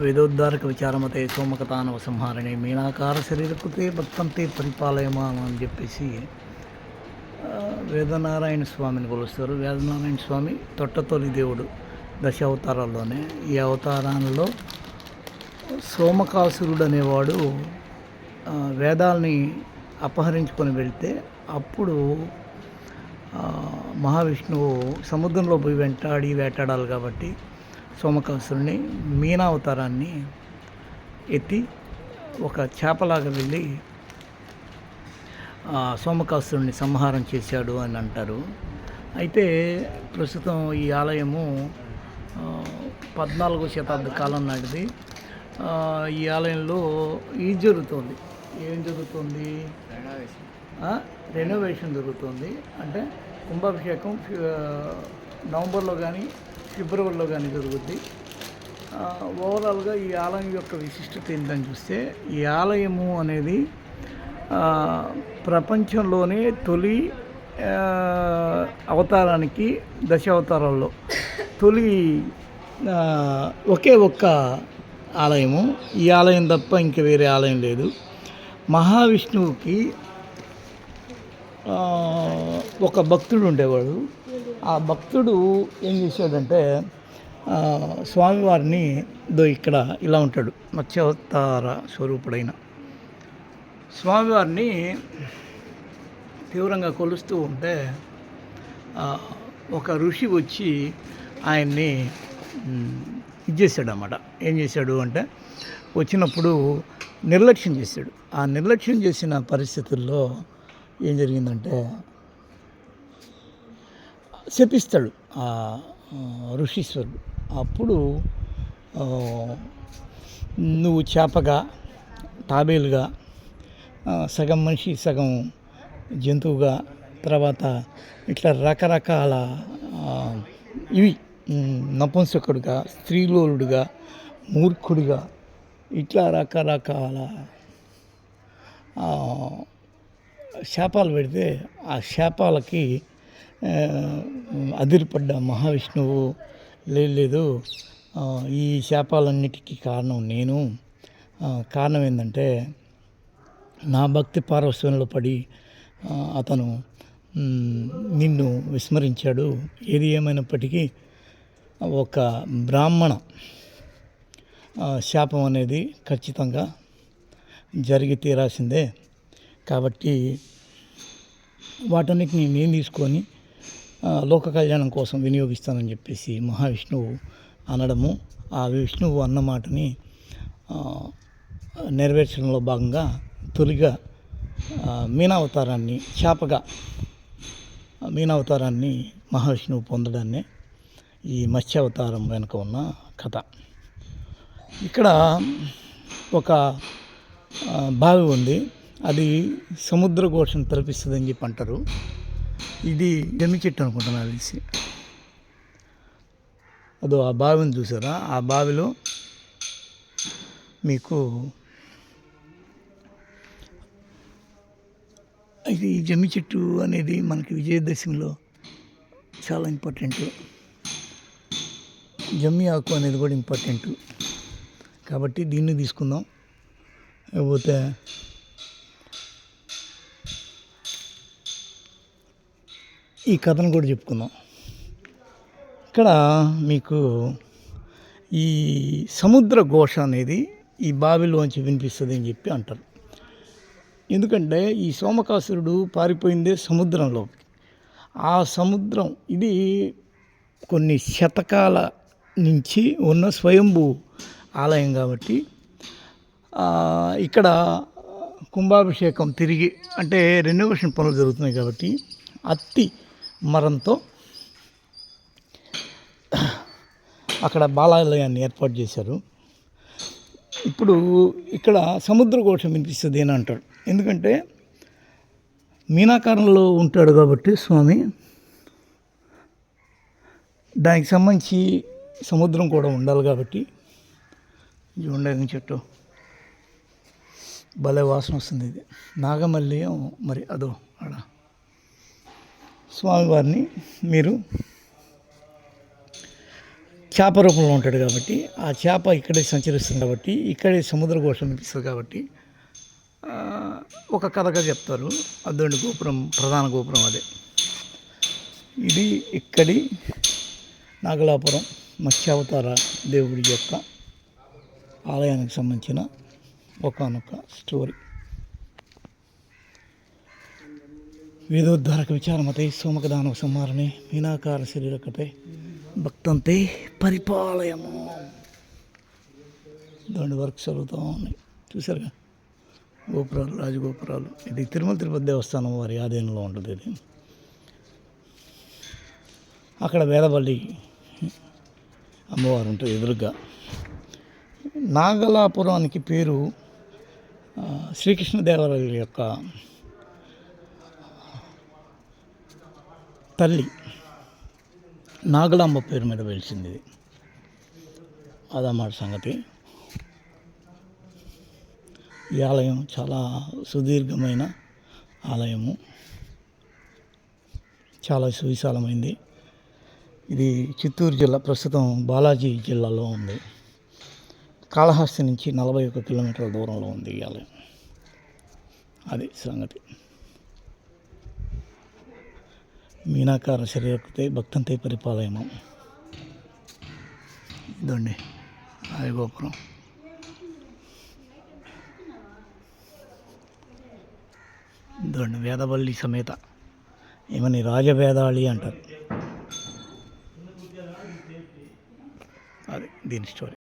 వేదోద్ధారక విచారమతే సోమకతానవ సంహారణి మీనాకార శరీరకృతే భక్తంతే పరిపాలయమా అని చెప్పేసి వేదనారాయణ స్వామిని కొలుస్తారు. వేదనారాయణ స్వామి తొట్టతొలి దేవుడు దశ అవతారాల్లోనే ఈ అవతారాలలో సోమకాసురుడు అనేవాడు వేదాలని వేదాల్ని అపహరించుకొని వెళ్తే అప్పుడు మహావిష్ణువు సముద్రంలో పోయి వెంటాడి వేటాడాలి కాబట్టి సోమకాసురుని మీనావతారాన్ని ఎత్తి ఒక చేపలాగా వెళ్ళి ఆ, సోమకాసురుని సంహారం చేశాడు అని అంటారు. అయితే ప్రస్తుతం ఈ ఆలయము పద్నాలుగో శతాబ్ద కాలం నాటిది. ఈ ఆలయంలో ఇది జరుగుతుంది? ఏం జరుగుతుంది? రెనోవేషన్ జరుగుతుంది. అంటే కుంభాభిషేకం నవంబర్లో కానీ ఫిబ్రవరిలో కానీ జరుగుద్ది. ఓవరాల్గా ఈ ఆలయం యొక్క విశిష్టత ఏంటని చూస్తే ఈ ఆలయము అనేది ప్రపంచంలోనే తొలి అవతారానికి దశ అవతారాల్లో తొలి ఒకే ఒక్క ఆలయము. ఈ ఆలయం తప్ప ఇంక వేరే ఆలయం లేదు. మహావిష్ణువుకి ఒక భక్తుడు ఉండేవాడు. ఆ భక్తుడు ఏం చేశాడంటే స్వామివారిని దో ఇక్కడ ఇలా ఉంటాడు మత్స్యావతార స్వరూపుడైన. స్వామివారిని తీవ్రంగా కొలుస్తూ ఉంటే ఒక ఋషి వచ్చి ఆయన్ని ఇచ్చేసాడనమాట ఇది ఏం చేశాడు అంటే వచ్చినప్పుడు నిర్లక్ష్యం చేశాడు. ఆ నిర్లక్ష్యం చేసిన పరిస్థితుల్లో ఏం జరిగిందంటే శపిస్తాడు ఆ ఋషీశ్వరుడు. అప్పుడు నువ్వు చేపగా తాబేలుగా సగం మనిషి సగం జంతువుగా తర్వాత ఇట్లా రకరకాల ఇవి నపుంసకుడుగా స్త్రీలోలుడుగా మూర్ఖుడిగా ఇట్లా రకరకాల శాపాలు పెడితే ఆ శాపాలకి అదిరిపడ్డ మహావిష్ణువు లేదు లేదు ఈ శాపాలన్నిటికీ కారణం నేను. కారణం ఏంటంటే నా భక్తి పారవస్యంలో పడి అతను నిన్ను విస్మరించాడు. ఏది ఏమైనప్పటికీ ఒక బ్రాహ్మణ శాపం అనేది ఖచ్చితంగా జరిగి తీరాల్సిందే. కాబట్టి వాటన్నిటిని నేను తీసుకొని లోక కళ్యాణం కోసం వినియోగిస్తానని చెప్పేసి మహావిష్ణువు అనడము ఆ విష్ణువు అన్న మాటని నెరవేర్చడంలో భాగంగా తొలిగా మీనావతారాన్ని చేపగా మీనావతారాన్ని మహావిష్ణువు పొందడాన్నే ఈ మత్స్యావతారం వెనుక ఉన్న కథ. ఇక్కడ ఒక బావి ఉంది. అది సముద్ర ఘోషను తలపిస్తుందని చెప్పి అంటారు. ఇది జమ్మి చెట్టు అనుకుంటున్నా తెలిసి. అదో ఆ బావిని చూసారా? ఆ బావిలో మీకు ఇది జమ్మి చెట్టు అనేది మనకి విజయదశమిలో చాలా ఇంపార్టెంట్. జమ్మి ఆకు అనేది కూడా ఇంపార్టెంట్. కాబట్టి దీన్ని తీసుకుందాం. లేకపోతే ఈ కథను కూడా చెప్పుకుందాం. ఇక్కడ మీకు ఈ సముద్ర ఘోష అనేది ఈ బావిలోంచి వినిపిస్తుంది అని చెప్పి అంటారు. ఎందుకంటే ఈ సోమకాసురుడు పారిపోయిందే సముద్రంలోకి ఆ సముద్రం ఇది కొన్ని శతకాల నుంచి ఉన్న స్వయంభూ ఆలయం కాబట్టి ఇక్కడ కుంభాభిషేకం తిరిగి అంటే రెనోవేషన్ పనులు జరుగుతున్నాయి కాబట్టి అత్తి మరంతో అక్కడ బాలాలయాన్ని ఏర్పాటు చేశారు. ఇప్పుడు ఇక్కడ సముద్ర ఘోషం వినిపిస్తుంది అని అంటాడు ఎందుకంటే మీనాకారంలో ఉంటాడు కాబట్టి స్వామి దానికి సంబంధించి సముద్రం కూడా ఉండాలి కాబట్టి చూడండి చెట్టు. భలే వాసన వస్తుంది ఇది. నాగమల్లి మరి అదో స్వామివారిని మీరు చేప రూపంలో ఉంటాడు కాబట్టి ఆ చేప ఇక్కడే సంచరిస్తుంది కాబట్టి ఇక్కడే సముద్ర ఘోషం వినిపిస్తుంది కాబట్టి ఒక కథగా చెప్తారు అద్దోని గోపురం ప్రధాన గోపురం అదే. ఇది ఇక్కడి నాగలాపురం మత్స్యావతార దేవుడి యొక్క ఆలయానికి సంబంధించిన ఒకనొక స్టోరీ. వేదోద్ధారక విచారమతే సోమకదాన సంహారణే మీనాకార శరీరకతే భక్తంతే పరిపాలయము. దాని వర్క్ జరుగుతూ ఉన్నాయి చూసారుగా గోపురాలు రాజగోపురాలు. ఇది తిరుమల తిరుపతి దేవస్థానం వారి ఆధీనంలో ఉంటుంది ఇది. అక్కడ వేదవల్లి అమ్మవారు ఉంటుంది ఎదురుగా. నాగలాపురానికి పేరు ఆ, శ్రీకృష్ణదేవరాయల యొక్క తల్లి. నాగలాంబ పేరు మీద వెలిసింది ఇది. అదన్నమాట సంగతి. ఈ ఆలయం చాలా సుదీర్ఘమైన ఆలయము. చాలా సువిశాలమైంది. ఇది చిత్తూరు జిల్లా ప్రస్తుతం బాలాజీ జిల్లాలో ఉంది. కాళహస్తి నుంచి నలభై ఒక కిలోమీటర్ల దూరంలో ఉంది ఈ ఆలయం. అది సంగతి. మీనాకార శరీరకృతే భక్తంతే పరిపాలయము. ఇదండి అది గోపురం. ఇదండి వేదవల్లి సమేత. ఏమని రాజవేదాళి అంటారు. అది దీని స్టోరీ.